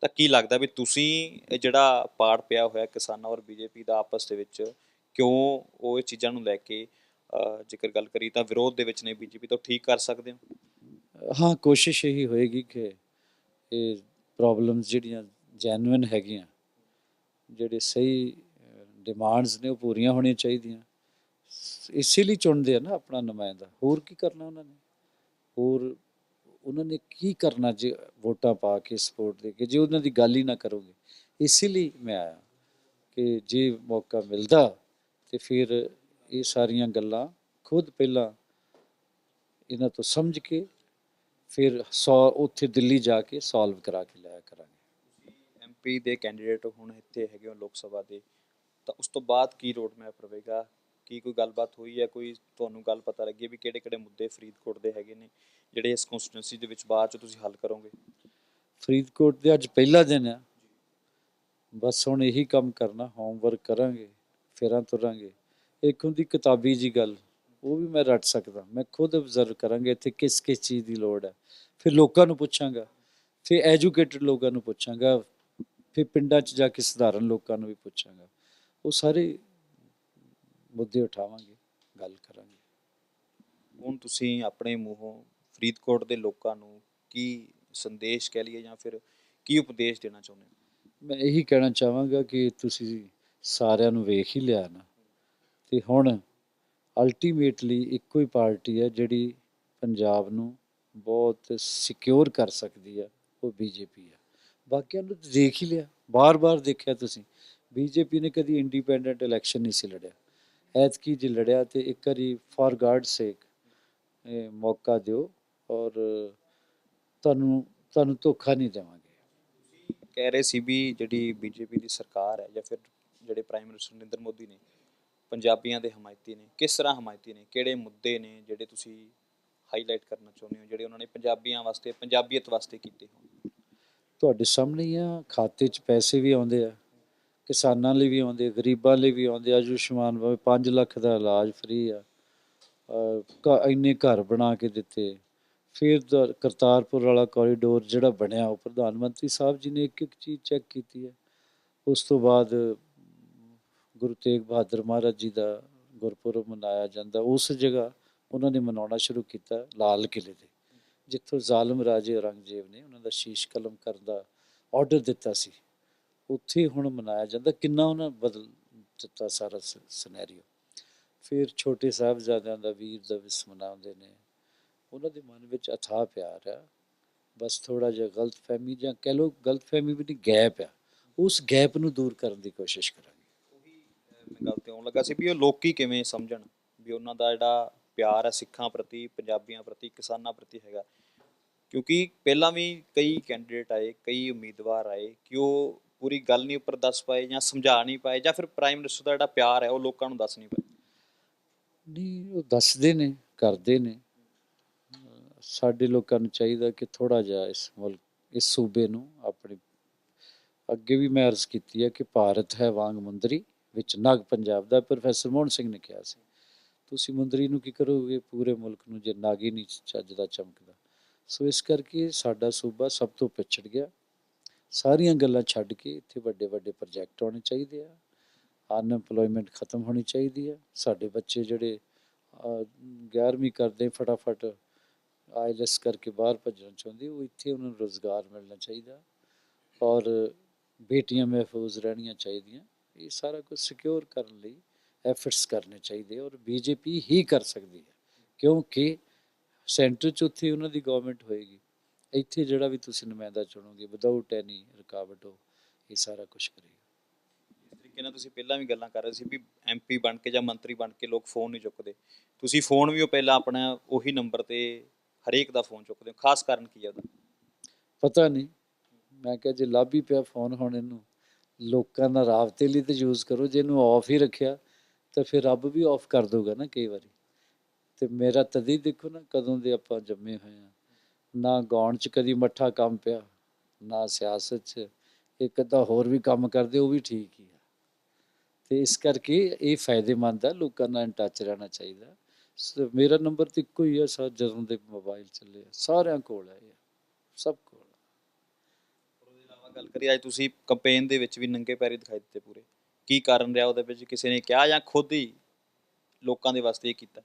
ਤਾਂ ਕੀ ਲੱਗਦਾ ਵੀ ਤੁਸੀਂ ਜਿਹੜਾ ਪਾੜ ਪਿਆ ਹੋਇਆ ਕਿਸਾਨਾਂ ਔਰ ਬੀਜੇਪੀ ਦਾ ਆਪਸ ਦੇ ਵਿੱਚ, ਕਿਉਂ ਉਹ ਇਹ ਚੀਜ਼ਾਂ ਨੂੰ ਲੈ ਕੇ ਜੇਕਰ ਗੱਲ ਕਰੀ ਤਾਂ ਵਿਰੋਧ ਦੇ ਵਿੱਚ ਨੇ ਬੀਜੇਪੀ, ਤੋਂ ਠੀਕ ਕਰ ਸਕਦੇ ਹੋ? ਹਾਂ, ਕੋਸ਼ਿਸ਼ ਇਹੀ ਹੋਏਗੀ ਕਿ ਇਹ ਪ੍ਰੋਬਲਮਸ ਜਿਹੜੀਆਂ ਜੈਨੂਇਨ ਹੈਗੀਆਂ, ਜਿਹੜੇ ਸਹੀ ਡਿਮਾਂਡਸ ਨੇ, ਉਹ ਪੂਰੀਆਂ ਹੋਣੀਆਂ ਚਾਹੀਦੀਆਂ। ਸ- ਇਸੇ ਲਈ ਚੁਣਦੇ ਆ ਨਾ ਆਪਣਾ ਨੁਮਾਇੰਦਾ। ਹੋਰ ਕੀ ਕਰਨਾ ਉਹਨਾਂ ਨੇ? ਹੋਰ ਉਹਨਾਂ ਨੇ ਕੀ ਕਰਨਾ ਜੇ ਵੋਟਾਂ ਪਾ ਕੇ ਸਪੋਰਟ ਦੇ ਕੇ? ਜੇ ਉਹਨਾਂ ਦੀ ਗੱਲ ਹੀ ਨਾ ਕਰੋਗੇ। ਇਸੇ ਲਈ ਮੈਂ ਆਇਆ ਕਿ ਜੇ ਮੌਕਾ ਮਿਲਦਾ ਤੇ ਫਿਰ ਇਹ ਸਾਰੀਆਂ ਗੱਲਾਂ ਖੁਦ ਪਹਿਲਾਂ ਇਹਨਾਂ ਤੋਂ ਸਮਝ ਕੇ ਫਿਰ ਸੌ ਉੱਥੇ ਦਿੱਲੀ ਜਾ ਕੇ ਸੋਲਵ ਕਰਾ ਕੇ ਲਿਆ ਕਰਾਂਗੇ। ਐਮਪੀ ਦੇ ਕੈਂਡੀਡੇਟ ਹੁਣ ਇੱਥੇ ਹੈਗੇ ਹੋ ਲੋਕ ਸਭਾ ਦੇ। ਤਾਂ ਉਸ ਤੋਂ ਬਾਅਦ ਕੀ ਰੋਡ ਮੈਪ ਰਹੇਗਾ? ਕੀ ਕੋਈ ਗੱਲਬਾਤ ਹੋਈ ਹੈ? ਕੋਈ ਤੁਹਾਨੂੰ ਗੱਲ ਪਤਾ ਲੱਗੀ ਵੀ ਕਿਹੜੇ ਕਿਹੜੇ ਮੁੱਦੇ ਫਰੀਦਕੋਟ ਦੇ ਹੈਗੇ ਨੇ, ਜਿਹੜੇ ਇਸ ਕਨਸਟੀਟਿਊਂਸੀ ਦੇ ਵਿੱਚ ਬਾਅਦ ਚ ਤੁਸੀਂ ਹੱਲ ਕਰੋਗੇ? ਫਰੀਦਕੋਟ ਦੇ ਅੱਜ ਪਹਿਲਾ ਦਿਨ ਆ ਬਸ ਹੁਣ ਇਹੀ ਕੰਮ ਕਰਨਾ ਹੋਮਵਰਕ ਕਰਾਂਗੇ, ਫੇਰਾਂ ਤੁਰਾਂਗੇ। ਇੱਕ ਹੁੰਦੀ ਕਿਤਾਬੀ ਜੀ ਗੱਲ, ਉਹ ਵੀ ਮੈਂ ਰੱਟ ਸਕਦਾ। ਮੈਂ ਖੁਦ ਅਬਜ਼ਰਵ ਕਰਾਂਗੇ ਇੱਥੇ ਕਿਸ ਕਿਸ ਚੀਜ਼ ਦੀ ਲੋੜ ਹੈ। ਫਿਰ ਲੋਕਾਂ ਨੂੰ ਪੁੱਛਾਂਗਾ, ਫਿਰ ਐਜੂਕੇਟਡ ਲੋਕਾਂ ਨੂੰ ਪੁੱਛਾਂਗਾ, ਫਿਰ ਪਿੰਡਾਂ 'ਚ ਜਾ ਕੇ ਸਧਾਰਨ ਲੋਕਾਂ ਨੂੰ ਵੀ ਪੁੱਛਾਂਗਾ। ਉਹ ਸਾਰੇ ਮੁੱਦੇ ਉਠਾਵਾਂਗੇ, ਗੱਲ ਕਰਾਂਗੇ। ਹੁਣ ਤੁਸੀਂ ਆਪਣੇ ਮੂੰਹੋਂ ਫਰੀਦਕੋਟ ਦੇ ਲੋਕਾਂ ਨੂੰ ਕੀ ਸੰਦੇਸ਼ ਕਹਿ ਲਈਏ ਜਾਂ ਫਿਰ ਕੀ ਉਪਦੇਸ਼ ਦੇਣਾ ਚਾਹੁੰਦੇ ਹੋ? ਮੈਂ ਇਹੀ ਕਹਿਣਾ ਚਾਹਾਂਗਾ ਕਿ ਤੁਸੀਂ ਸਾਰਿਆਂ ਨੂੰ ਵੇਖ ਹੀ ਲਿਆ ਨਾ। ਤੇ ਹੁਣ ਅਲਟੀਮੇਟਲੀ ਇੱਕੋ ਹੀ ਪਾਰਟੀ ਹੈ ਜਿਹੜੀ ਪੰਜਾਬ ਨੂੰ ਬਹੁਤ ਸਿਕਿਉਰ ਕਰ ਸਕਦੀ ਹੈ ਉਹ ਬੀਜੇਪੀ ਹੈ ਬਾਕੀਆਂ ਨੂੰ ਦੇਖ ਹੀ ਲਿਆ, ਬਾਰ-ਬਾਰ ਦੇਖਿਆ ਤੁਸੀਂ। ਬੀਜੇਪੀ ਨੇ ਕਦੀ ਇੰਡੀਪੈਂਡੈਂਟ ਇਲੈਕਸ਼ਨ ਨਹੀਂ ਸੀ ਲੜਿਆ। ਐਤਕੀ ਜੇ ਲੜਿਆ ਤੇ ਇੱਕ ਵਾਰੀ ਫॉर ਗਾਡ ਸੇਕ ਇਹ ਮੌਕਾ ਦਿਓ ਔਰ ਤੁਹਾਨੂੰ ਤੁਹਾਨੂੰ ਧੋਖਾ ਨਹੀਂ ਦੇਵਾਂਗੇ। ਕਹਿ ਰਹੇ ਸੀ ਵੀ ਜਿਹੜੀ ਬੀਜੇਪੀ ਦੀ ਸਰਕਾਰ ਹੈ ਜਾਂ ਫਿਰ ਜਿਹੜੇ ਪ੍ਰਾਈਮ ਮਿਨਿਸਟਰ ਨਰਿੰਦਰ ਮੋਦੀ ਨੇ ਪੰਜਾਬੀਆਂ ਦੇ ਹਮਾਇਤੀ ਨੇ ਕਿਸ ਤਰ੍ਹਾਂ ਹਮਾਇਤੀ ਨੇ ਕਿਹੜੇ ਮੁੱਦੇ ਨੇ ਜਿਹੜੇ ਤੁਸੀਂ ਹਾਈਲਾਈਟ ਕਰਨਾ ਚਾਹੁੰਦੇ ਹੋ ਜਿਹੜੇ ਉਹਨਾਂ ਨੇ ਪੰਜਾਬੀਆਂ ਵਾਸਤੇ ਪੰਜਾਬੀਅਤ ਵਾਸਤੇ ਕੀਤੇ ਹੋਣ? ਤੁਹਾਡੇ ਸਾਹਮਣੇ ਆ ਖਾਤੇ 'ਚ ਪੈਸੇ ਵੀ ਆਉਂਦੇ ਆ। ਕਿਸਾਨਾਂ ਲਈ ਵੀ ਆਉਂਦੇ, ਗਰੀਬਾਂ ਲਈ ਵੀ ਆਉਂਦੇ ਆਯੁਸ਼ਮਾਨ ਭਾਵੇਂ 5 ਲੱਖ ਦਾ ਇਲਾਜ ਫ੍ਰੀ ਆ। ਇੰਨੇ ਘਰ ਬਣਾ ਕੇ ਦਿੱਤੇ। ਫਿਰ ਦ- ਕਰਤਾਰਪੁਰ ਵਾਲਾ ਕੋਰੀਡੋਰ ਜਿਹੜਾ ਬਣਿਆ, ਉਹ ਪ੍ਰਧਾਨ ਮੰਤਰੀ ਸਾਹਿਬ ਜੀ ਨੇ ਇੱਕ ਇੱਕ ਚੀਜ਼ ਚੈੱਕ ਕੀਤੀ ਹੈ। ਉਸ ਤੋਂ ਬਾਅਦ ਗੁਰੂ ਤੇਗ ਬਹਾਦਰ ਮਹਾਰਾਜ ਜੀ ਦਾ ਗੁਰਪੁਰਬ ਮਨਾਇਆ ਜਾਂਦਾ। ਉਸ ਜਗ੍ਹਾ ਉਹਨਾਂ ਨੇ ਮਨਾਉਣਾ ਸ਼ੁਰੂ ਕੀਤਾ ਲਾਲ ਕਿਲੇ ਤੇ, ਜਿੱਥੋਂ ਜ਼ਾਲਮ ਰਾਜੇ ਔਰੰਗਜ਼ੇਬ ਨੇ ਉਹਨਾਂ ਦਾ ਸ਼ੀਸ਼ ਕਲਮ ਕਰਨ ਦਾ ਆਰਡਰ ਦਿੱਤਾ ਸੀ। ਉੱਥੇ ਹੁਣ ਮਨਾਇਆ ਜਾਂਦਾ ਕਿੰਨਾ ਉਹਨਾਂ ਬਦਲ ਦਿੱਤਾ ਸਾਰਾ ਸਿਨੈਰੀਓ ਫਿਰ ਛੋਟੇ ਸਾਹਿਬਜ਼ਾਦਿਆਂ ਦਾ ਵੀਰ ਦਿਵਸ ਮਨਾਉਂਦੇ ਨੇ। ਉਹਨਾਂ ਦੇ ਮਨ ਵਿੱਚ ਅਥਾਹ ਪਿਆਰ ਆ। ਬਸ ਥੋੜਾ ਜਿਹਾ ਗਲਤਫਹਿਮੀ ਜਾਂ ਕਹਿ ਲਓ ਗਲਤਫਹਿਮੀ ਵੀ ਨਹੀਂ ਗੈਪ ਆ। ਉਸ ਗੈਪ ਨੂੰ ਦੂਰ ਕਰਨ ਦੀ ਕੋਸ਼ਿਸ਼ ਕਰਾਂਗੇ। ਉਹੀ ਅਹ, ਮੈਂ ਗੱਲ ਤੇ ਆਉਣ ਲੱਗਾ ਸੀ ਵੀ ਉਹ ਲੋਕੀ ਕਿਵੇਂ ਸਮਝਣ ਵੀ ਉਹਨਾਂ ਦਾ ਜਿਹੜਾ ਪਿਆਰ ਹੈ ਸਿੱਖਾਂ ਪ੍ਰਤੀ ਪੰਜਾਬੀਆਂ ਪ੍ਰਤੀ ਕਿਸਾਨਾਂ ਪ੍ਰਤੀ ਹੈਗਾ। ਕਿਉਂਕਿ ਪਹਿਲਾਂ ਵੀ ਕਈ ਕੈਂਡੀਡੇਟ ਆਏ ਕਈ ਉਮੀਦਵਾਰ ਆਏ ਕਿ ਉਹ ਪੂਰੀ ਗੱਲ ਨਹੀਂ ਉੱਪਰ ਦੱਸ ਪਾਏ ਜਾਂ ਸਮਝਾ ਨਹੀਂ ਪਾਏ ਜਾਂ ਫਿਰ ਪ੍ਰਾਈਮ ਮਿਨਿਸਟਰ ਦਾ ਜਿਹੜਾ ਪਿਆਰ ਹੈ ਉਹ ਲੋਕਾਂ ਨੂੰ ਦੱਸ ਨਹੀਂ ਪਾਏ? ਨਹੀਂ, ਉਹ ਦੱਸਦੇ ਨੇ, ਕਰਦੇ ਨੇ। ਸਾਡੇ ਲੋਕਾਂ ਨੂੰ ਚਾਹੀਦਾ ਕਿ ਥੋੜਾ ਜਿਹਾ ਇਸ ਮੁਲਕ, ਇਸ ਸੂਬੇ ਨੂੰ ਆਪਣੀ, ਅੱਗੇ ਵੀ ਮੈਂ ਅਰਜ਼ ਕੀਤੀ ਹੈ ਕਿ ਭਾਰਤ ਹੈ ਵਾਂਗ ਮੁੰਦਰੀ, ਵਿੱਚ ਨਗ ਪੰਜਾਬ ਦਾ, ਪ੍ਰੋਫੈਸਰ ਮੋਹਨ ਸਿੰਘ ਨੇ ਕਿਹਾ ਸੀ। ਤੁਸੀਂ ਮੁੰਦਰੀ ਨੂੰ ਕੀ ਕਰੋਗੇ? ਪੂਰੇ ਮੁਲਕ ਨੂੰ ਜੇ ਨਗ ਹੀ ਨਹੀਂ ਚੱਜ ਦਾ ਚਮਕਦਾ। ਸੋ ਇਸ ਕਰਕੇ ਸਾਡਾ ਸੂਬਾ ਸਭ ਤੋਂ ਪਿਛੜ ਗਿਆ। ਸਾਰੀਆਂ ਗੱਲਾਂ ਛੱਡ ਕੇ ਇੱਥੇ ਵੱਡੇ ਵੱਡੇ ਪ੍ਰੋਜੈਕਟ ਆਉਣੇ ਚਾਹੀਦੇ ਆ ਅਨਐਮਪਲੋਇਮੈਂਟ ਖਤਮ ਹੋਣੀ ਚਾਹੀਦੀ ਆ ਸਾਡੇ ਬੱਚੇ ਜਿਹੜੇ ਅਹ, 11ਵੀਂ ਕਰਦੇ ਫਟਾਫਟ ਆਈਲੈਸ ਕਰਕੇ ਬਾਹਰ ਭੱਜਣਾ ਚਾਹੁੰਦੇ ਉਹ ਇੱਥੇ ਉਹਨਾਂ ਨੂੰ ਰੋਜ਼ਗਾਰ ਮਿਲਣਾ ਚਾਹੀਦਾ ਔਰ ਬੇਟੀਆਂ ਮਹਿਫੂਜ਼ ਰਹਿਣੀਆਂ ਚਾਹੀਦੀਆਂ ਇਹ ਸਾਰਾ ਕੁਝ ਸਿਕਿਉਰ ਕਰਨ ਲਈ ਐਫਰਟਸ ਕਰਨੇ ਚਾਹੀਦੇ ਔਰ ਬੀਜੇਪੀ ਹੀ ਕਰ ਸਕਦੀ ਹੈ ਕਿਉਂਕਿ ਸੈਂਟਰ 'ਚ ਉੱਥੇ ਉਹਨਾਂ ਦੀ ਗਵਰਨਮੈਂਟ ਹੋਏਗੀ। ਇੱਥੇ ਜਿਹੜਾ ਵੀ ਤੁਸੀਂ ਨੁਮਾਇੰਦਾ ਚੁਣੋਗੇ ਵਿਦਆਊਟ ਐਨੀ ਰੁਕਾਵਟ ਉਹ ਇਹ ਸਾਰਾ ਕੁਝ ਕਰੇਗਾ। ਇਸ ਤਰੀਕੇ ਨਾਲ ਤੁਸੀਂ ਪਹਿਲਾਂ ਵੀ ਗੱਲਾਂ ਕਰ ਰਹੇ ਸੀ ਵੀ ਐਮਪੀ ਬਣ ਕੇ ਜਾਂ ਮੰਤਰੀ ਬਣ ਕੇ ਲੋਕ ਫੋਨ ਨਹੀਂ ਚੁੱਕਦੇ। ਤੁਸੀਂ ਫੋਨ ਵੀ ਉਹ ਪਹਿਲਾਂ ਆਪਣਾ ਉਹੀ ਨੰਬਰ ਤੇ ਹਰੇਕ ਦਾ ਫੋਨ ਚੁੱਕਦੇ ਹੋ। ਖਾਸ ਕਾਰਨ ਕੀ ਹੈ ਉਹਦਾ? ਪਤਾ ਨਹੀਂ। ਮੈਂ ਕਿਹਾ ਜੇ ਲੱਭ ਹੀ ਪਿਆ ਫੋਨ ਹੁਣ ਇਹਨੂੰ ਲੋਕਾਂ ਨਾਲ ਰਾਬਤੇ ਲਈ ਤੇ ਯੂਜ਼ ਕਰੋ। ਜੇ ਇਹਨੂੰ ਆਫ ਹੀ ਰੱਖਿਆ ਤਾਂ ਫਿਰ ਰੱਬ ਵੀ ਆਫ ਕਰ ਦਊਗਾ ਨਾ ਕਈ ਵਾਰੀ। ਤੇ ਮੇਰਾ ਤਦੀ ਦੇਖੋ ਨਾ ਕਦੋਂ ਦੇ ਆਪਾਂ ਜੰਮੇ ਹੋਏ ਆ। ਨਾ ਗਾਉਣ ਚ ਕਦੀ ਮੱਠਾ ਕੰਮ ਪਿਆ ਨਾ ਸਿਆਸਤ ਚ। ਇੱਕ ਅੱਧਾ ਹੋਰ ਵੀ ਕੰਮ ਕਰਦੇ ਉਹ ਵੀ ਠੀਕ ਹੀ ਆ। ਤੇ ਇਸ ਕਰਕੇ ਇਹ ਫਾਇਦੇਮੰਦ ਆ ਲੋਕਾਂ ਨਾਲ ਟੱਚ ਰਹਿਣਾ ਚਾਹੀਦਾ। ਮੇਰਾ ਨੰਬਰ ਤੇ ਇੱਕੋ ਹੀ ਆ ਸਰ ਜਦੋਂ ਦੇ ਮੋਬਾਈਲ ਚੱਲੇ ਸਾਰਿਆਂ ਕੋਲ ਹੈ ਇਹ। ਸਭ ਕੋਲ ਆ। ਉਹਦੇ ਇਲਾਵਾ ਗੱਲ ਕਰੀਏ ਅੱਜ ਤੁਸੀਂ ਕੰਪੇਨ ਦੇ ਵਿੱਚ ਵੀ ਨੰਗੇ ਪੈਰੀ ਦਿਖਾਈ ਦਿੱਤੇ ਪੂਰੇ। ਕੀ ਕਾਰਨ ਰਿਹਾ ਉਹਦੇ ਵਿੱਚ? ਕਿਸੇ ਨੇ ਕਿਹਾ ਜਾਂ ਖੁਦ ਹੀ ਲੋਕਾਂ ਦੇ ਵਾਸਤੇ ਇਹ ਕੀਤਾ?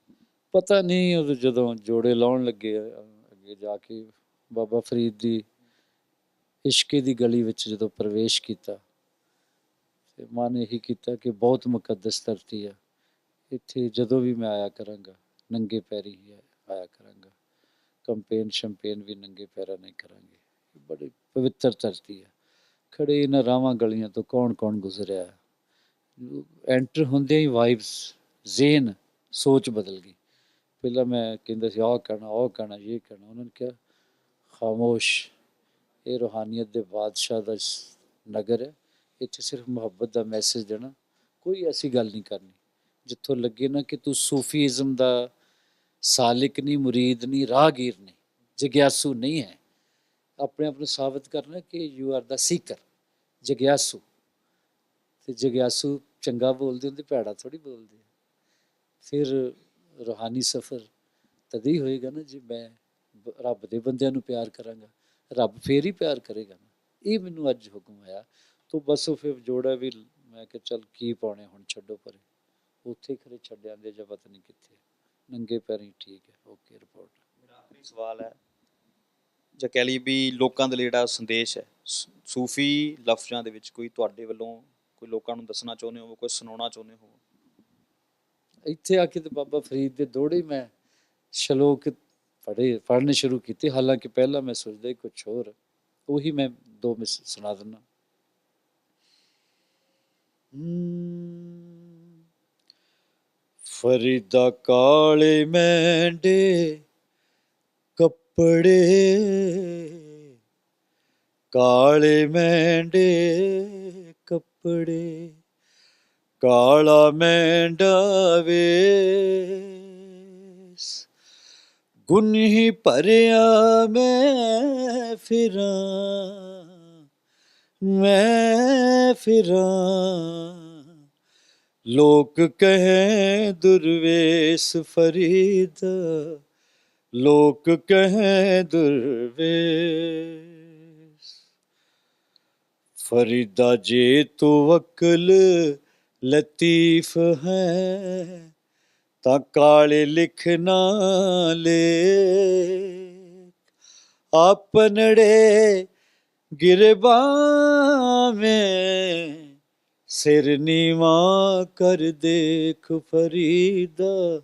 ਪਤਾ ਨਹੀਂ ਉਦੋਂ ਜਦੋਂ ਜੋੜੇ ਲਾਉਣ ਲੱਗੇ ਅ, ਜਾ ਕੇ ਬਾਬਾ ਫਰੀਦ ਦੀ ਇਸ਼ਕੇ ਦੀ ਗਲੀ ਵਿੱਚ ਜਦੋਂ ਪ੍ਰਵੇਸ਼ ਕੀਤਾ ਤੇ ਮਨ ਇਹੀ ਕੀਤਾ ਕਿ ਬਹੁਤ ਮੁਕੱਦਸ ਧਰਤੀ ਆ। ਇੱਥੇ ਜਦੋਂ ਵੀ ਮੈਂ ਆਇਆ ਕਰਾਂਗਾ ਨੰਗੇ ਪੈਰੀ ਹੀ ਆਇਆ ਕਰਾਂਗਾ। ਕੰਪੇਨ ਸ਼ੈਂਪੇਨ ਵੀ ਨੰਗੇ ਪੈਰਾਂ ਨਹੀਂ ਕਰਾਂਗੇ। ਇਹ ਬੜੀ ਪਵਿੱਤਰ ਧਰਤੀ ਆ। ਖੜੇ ਇਹਨਾਂ ਰਾਵਾਂ ਗਲੀਆਂ ਤੋਂ ਕੌਣ ਕੌਣ ਗੁਜ਼ਰਿਆ? ਐਂਟਰ ਹੁੰਦਿਆਂ ਹੀ ਵਾਈਬਸ ਜ਼ੇਨ ਸੋਚ ਬਦਲ ਗਈ। ਪਹਿਲਾਂ ਮੈਂ ਕਹਿੰਦਾ ਸੀ, ਆਹ ਕਹਿਣਾ ਉਹ ਕਹਿਣਾ ਇਹ ਕਹਿਣਾ। ਉਹਨਾਂ ਨੇ ਕਿਹਾ, ਖਾਮੋਸ਼, ਇਹ ਰੂਹਾਨੀਅਤ ਦੇ ਬਾਦਸ਼ਾਹ ਦਾ ਨਗਰ ਹੈ। ਇੱਥੇ ਸਿਰਫ ਮੁਹੱਬਤ ਦਾ ਮੈਸੇਜ ਦੇਣਾ। ਕੋਈ ਐਸੀ ਗੱਲ ਨਹੀਂ ਕਰਨੀ। ਜਿੱਥੋਂ ਲੱਗੇ ਨਾ ਕਿ ਤੂੰ ਸੂਫੀਜ਼ਮ ਦਾ ਸਾਲਿਕ ਨਹੀਂ, ਮੁਰੀਦ ਨਹੀਂ, ਰਾਹਗੀਰ ਨਹੀਂ, ਜਗਿਆਸੂ ਨਹੀਂ ਹੈ। ਆਪਣੇ ਆਪ ਨੂੰ ਸਾਬਤ ਕਰਨਾ ਕਿ ਯੂ ਆਰ ਦਾ ਸੀਕਰ ਜਗਿਆਸੂ। ਤੇ ਜਗਿਆਸੂ ਚੰਗਾ ਬੋਲਦੇ ਹੁੰਦੇ, ਭੈੜਾ ਥੋੜੀ ਬੋਲਦੇ ਫਿਰ ਰੂਹਾਨੀ ਸਫ਼ਰ ਤਦ ਹੀ ਹੋਏਗਾ ਨਾ ਜੇ ਮੈਂ ਬ- ਰੱਬ ਦੇ ਬੰਦਿਆਂ ਨੂੰ ਪਿਆਰ ਕਰਾਂਗਾ, ਰੱਬ ਫੇਰ ਹੀ ਪਿਆਰ ਕਰੇਗਾ ਨਾ। ਇਹ ਮੈਨੂੰ ਅੱਜ ਹੁਕਮ ਆਇਆ। ਤੋਂ ਬਸ ਉਹ ਫਿਰ ਜੋੜਾ ਵੀ ਮੈਂ ਕਿਹਾ ਚੱਲ ਕੀ ਪਾਉਣੇ ਹੁਣ ਛੱਡੋ ਪਰੇ। ਉੱਥੇ ਖਰੇ ਛੱਡਿਆਂ ਦੇ ਜਾਂ ਪਤਾ ਨਹੀਂ ਕਿੱਥੇ। ਨੰਗੇ ਪੈਰੀਂ ਠੀਕ ਹੈ ਓਕੇ ਰਿਪੋਰਟ ਮੇਰਾ ਆਖਰੀ ਸਵਾਲ ਹੈ, ਜਾਂ ਕਹਿ ਲਈ ਵੀ ਲੋਕਾਂ ਦੇ ਲਈ ਜਿਹੜਾ ਸੰਦੇਸ਼ ਹੈ ਸੂਫੀ ਲਫ਼ਜ਼ਾਂ ਦੇ ਵਿੱਚ ਕੋਈ ਤੁਹਾਡੇ ਵੱਲੋਂ ਕੋਈ ਲੋਕਾਂ ਨੂੰ ਦੱਸਣਾ ਚਾਹੁੰਦੇ ਹੋ, ਕੋਈ ਸੁਣਾਉਣਾ ਚਾਹੁੰਦੇ ਹੋ? ਇੱਥੇ ਆ ਕੇ ਤੇ ਬਾਬਾ ਫਰੀਦ ਦੇ ਦੋੜੇ ਮੈਂ ਸ਼ਲੋਕ ਪੜ੍ਹੇ, ਪੜ੍ਹਨੇ ਸ਼ੁਰੂ ਕੀਤੇ। ਹਾਲਾਂਕਿ ਪਹਿਲਾਂ ਮੈਂ ਸੋਚਦਾ ਕੁਝ ਹੋਰ, ਉਹੀ ਮੈਂ ਦੋ ਮਿਸ ਸੁਣਾ ਦਿੰਦਾ। ਫਰੀਦਾ ਕਾਲੇ ਮੈਂਡੇ ਕੱਪੜੇ, ਕਾਲੇ ਮੈਂਡੇ ਕੱਪੜੇ। ਕਾਲਾ ਮੈਂਡਾ ਵੇਸ। ਗੁਨਹੀ ਭਰਿਆ ਮੈਂ ਫਿਰਾਂ ਮੈਂ ਫਿਰਾਂ। ਲੋਕ ਕਹੇ ਦੁਰਵੇਸ਼ ਫਰੀਦ, ਲੋਕ ਕਹੇ ਦੁਰਵੇਸ਼। ਫਰੀਦਾ ਜੇ ਤੂੰ ਅਕਲ ਲਤੀਫ ਹੈ, ਤਾਂ ਕਾਲੇ ਲਿਖਣਾ ਲੈ ਆਪਨੜੇ ਗਿਰਬਾਂ ਮੈਂ ਸਿਰ ਨੀਵਾ ਕਰ ਦੇਖ ਫਰੀਦਾ।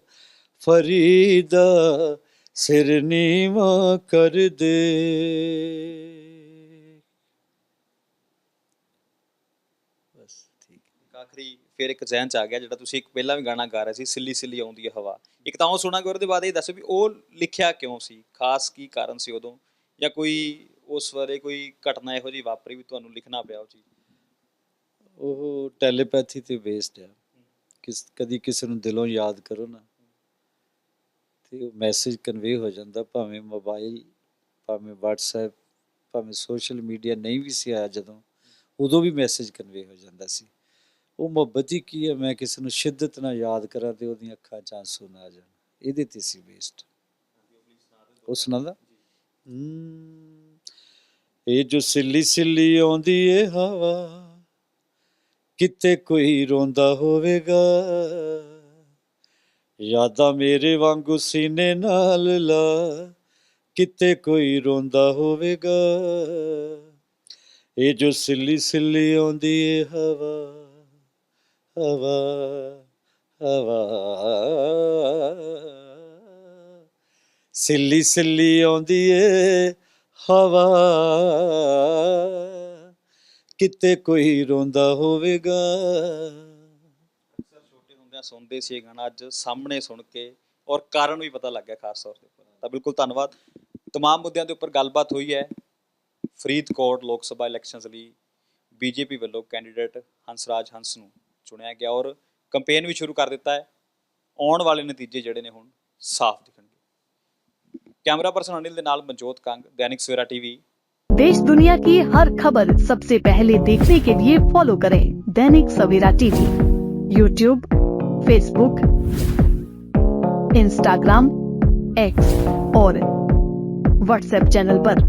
ਫਰੀਦਾ ਸਿਰ ਨੀਵਾ ਕਰ ਦੇ ਬਸ ਠੀਕ ਇੱਕ ਆਖਰੀ ਫਿਰ ਇੱਕ ਜ਼ਹਿਨ ਚ ਆ ਗਿਆ ਜਿਹੜਾ ਤੁਸੀਂ ਇੱਕ ਪਹਿਲਾਂ ਵੀ ਗਾਣਾ ਗਾ ਰਹੇ ਸੀ, ਸਿੱਲੀ ਸਿੱਲੀ ਆਉਂਦੀ ਹੈ ਹਵਾ। ਇੱਕ ਤਾਂ ਉਹ ਸੁਣਾਂਗੇ ਉਹਦੇ ਬਾਅਦ ਇਹ ਦੱਸੋ ਵੀ ਉਹ ਲਿਖਿਆ ਕਿਉਂ ਸੀ? ਖਾਸ ਕੀ ਕਾਰਨ ਸੀ ਉਦੋਂ? ਜਾਂ ਕੋਈ ਉਸ ਬਾਰੇ ਕੋਈ ਘਟਨਾ ਇਹੋ ਜਿਹੀ ਵਾਪਰੀ ਵੀ ਤੁਹਾਨੂੰ ਲਿਖਣਾ ਪਿਆ ਉਹ ਚੀਜ਼? ਉਹ ਟੈਲੀਪੈਥੀ ਤੇ ਬੇਸਡ ਹੈ ਕਿਸ, ਕਦੀ ਕਿਸੇ ਨੂੰ ਦਿਲੋਂ ਯਾਦ ਕਰੋ ਨਾ। ਤੇ ਉਹ ਮੈਸੇਜ ਕਨਵੇ ਹੋ ਜਾਂਦਾ, ਭਾਵੇਂ ਮੋਬਾਈਲ ਭਾਵੇਂ WhatsApp, ਭਾਵੇਂ ਸੋਸ਼ਲ ਮੀਡੀਆ ਨਹੀਂ ਵੀ ਸੀ ਆਇਆ ਜਦੋਂ, ਉਦੋਂ ਵੀ ਮੈਸੇਜ ਕਨਵੇ ਹੋ ਜਾਂਦਾ ਸੀ। ਉਹ ਮੁਹੱਬਤ ਹੀ ਕੀ ਹੈ? ਮੈਂ ਕਿਸੇ ਨੂੰ ਸ਼ਿੱਦਤ ਨਾਲ ਯਾਦ ਕਰਾਂ ਤੇ ਉਹਦੀਆਂ ਅੱਖਾਂ 'ਚ ਆਂਸੂ ਨਾ ਆ ਜਾਣ। ਇਹਦੇ ਤੇ ਸੀ ਬੇਸਡ ਉਹ ਸੁਣਾਦਾ ਹਮ, ਇਹ ਜੋ ਸਿੱਲੀ ਸਿੱਲੀ ਆਉਂਦੀ ਏ ਹਵਾ ਕਿਤੇ ਕੋਈ ਰੋਂਦਾ ਹੋਵੇਗਾ। ਯਾਦਾਂ ਮੇਰੇ ਵਾਂਗੂ ਸੀਨੇ ਨਾਲ ਲਾ ਕਿਤੇ ਕੋਈ ਰੋਂਦਾ ਹੋਵੇਗਾ। ਇਹ ਜੋ ਸਿੱਲੀ ਸਿੱਲੀ ਆਉਂਦੀ ਏ ਹਵਾ ਹਵਾ ਹਵਾ ਸਿੱਲੀ ਸਿੱਲੀ ਆਉਂਦੀ ਏ ਹਵਾ ਕਿਤੇ ਕੋਈ ਰੋਂਦਾ ਹੋਵੇਗਾ ਅਕਸਰ ਛੋਟੇ ਹੁੰਦਿਆਂ ਸੁਣਦੇ ਸੀ ਇਹ ਗਾਣਾ ਅੱਜ ਸਾਹਮਣੇ ਸੁਣ ਕੇ ਔਰ ਕਾਰਨ ਵੀ ਪਤਾ ਲੱਗ ਗਿਆ ਖਾਸ ਤੌਰ ਤੇ ਤਾਂ ਬਿਲਕੁਲ ਧੰਨਵਾਦ तमाम ਮੁੱਦਿਆਂ ਦੇ ਉੱਪਰ ਗੱਲਬਾਤ ਹੋਈ ਹੈ ਫਰੀਦਕੋਟ ਲੋਕ ਸਭਾ ਇਲੈਕਸ਼ਨਸ ਲਈ ਬੀਜੇਪੀ ਵੱਲੋਂ ਕੈਂਡੀਡੇਟ ਹੰਸਰਾਜ ਹੰਸ ਨੂੰ ਚੁਣਿਆ ਗਿਆ ਔਰ ਕੈਂਪੇਨ ਵੀ ਸ਼ੁਰੂ ਕਰ ਦਿੱਤਾ ਹੈ ਆਉਣ ਵਾਲੇ ਨਤੀਜੇ ਜਿਹੜੇ ਨੇ ਹੁਣ ਸਾਫ਼ ਦਿਖਣਗੇ ਕੈਮਰਾ ਪਰਸਨ ਅਨਿਲ ਦੇ ਨਾਲ ਮਨਜੋਤ ਕੰਗ ਦੈਨਿਕ ਸਵੇਰਾ ਟੀਵੀ देश दुनिया की हर खबर सबसे पहले देखने के लिए फॉलो करें Dainik Savera TV YouTube Facebook Instagram X और व्हाट्सएप चैनल पर।